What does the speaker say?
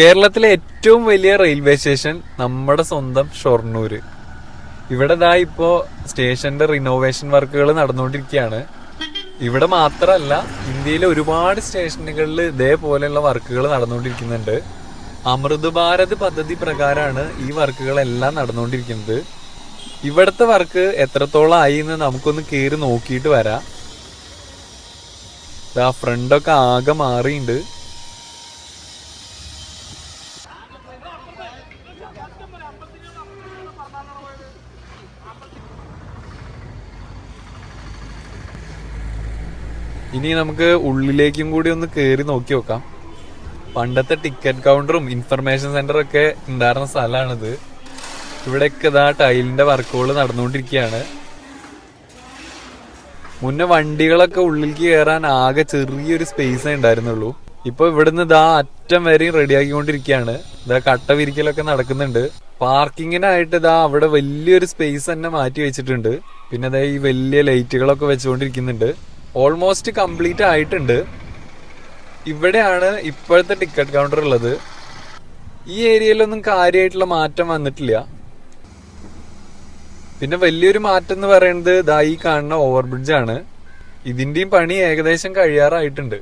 കേരളത്തിലെ ഏറ്റവും വലിയ റെയിൽവേ സ്റ്റേഷൻ നമ്മുടെ സ്വന്തം ഷൊർണൂര്. ഇവിടെ ദാ ഇപ്പോ സ്റ്റേഷന്റെ റിനോവേഷൻ വർക്കുകൾ നടന്നുകൊണ്ടിരിക്കുകയാണ്. ഇവിടെ മാത്രമല്ല ഇന്ത്യയിലെ ഒരുപാട് സ്റ്റേഷനുകളിൽ ഇതേപോലെയുള്ള വർക്കുകൾ നടന്നുകൊണ്ടിരിക്കുന്നുണ്ട്. അമൃത് ഭാരത് പദ്ധതി പ്രകാരമാണ് ഈ വർക്കുകളെല്ലാം നടന്നുകൊണ്ടിരിക്കുന്നത്. ഇവിടുത്തെ വർക്ക് എത്രത്തോളം ആയി എന്ന് നമുക്കൊന്ന് കയറി നോക്കിയിട്ട് വരാം. ഫ്രണ്ടൊക്കെ ആകെ മാറിയിട്ടുണ്ട് ഇനി നമുക്ക് ഉള്ളിലേക്കും കൂടി ഒന്ന് കയറി നോക്കി നോക്കാം. പണ്ടത്തെ ടിക്കറ്റ് കൗണ്ടറും ഇൻഫർമേഷൻ സെന്ററും ഒക്കെ ഉണ്ടായിരുന്ന സ്ഥലമാണിത്. ഇവിടെയൊക്കെ ഇതാ ടൈലിന്റെ വർക്കുകൾ നടന്നുകൊണ്ടിരിക്കുകയാണ്. മുന്നേ വണ്ടികളൊക്കെ ഉള്ളിലേക്ക് കയറാൻ ആകെ ചെറിയൊരു സ്പേസേ ഉണ്ടായിരുന്നുള്ളൂ. ഇപ്പൊ ഇവിടുന്ന് ഇതാ അറ്റം വരെയും റെഡിയാക്കിക്കൊണ്ടിരിക്കുകയാണ് ഇതാ കട്ട വിരിക്കലൊക്കെ നടക്കുന്നുണ്ട്. പാർക്കിങ്ങിനായിട്ട് ഇതാ അവിടെ വലിയൊരു സ്പേസ് തന്നെ മാറ്റി വെച്ചിട്ടുണ്ട്. പിന്നെ അതായത് ഈ വലിയ ലൈറ്റുകളൊക്കെ വെച്ചുകൊണ്ടിരിക്കുന്നുണ്ട്. ഓൾമോസ്റ്റ് കംപ്ലീറ്റ് ആയിട്ടുണ്ട്. ഇവിടെയാണ് ഇപ്പോഴത്തെ ടിക്കറ്റ് കൗണ്ടർ ഉള്ളത്. ഈ ഏരിയയിലൊന്നും കാര്യമായിട്ടുള്ള മാറ്റം വന്നിട്ടില്ല. പിന്നെ വലിയൊരു മാറ്റം എന്ന് പറയുന്നത് ഇതാ ഈ കാണുന്ന ഓവർബ്രിഡ്ജാണ് ഇതിന്റെയും പണി ഏകദേശം കഴിയാറായിട്ടുണ്ട്.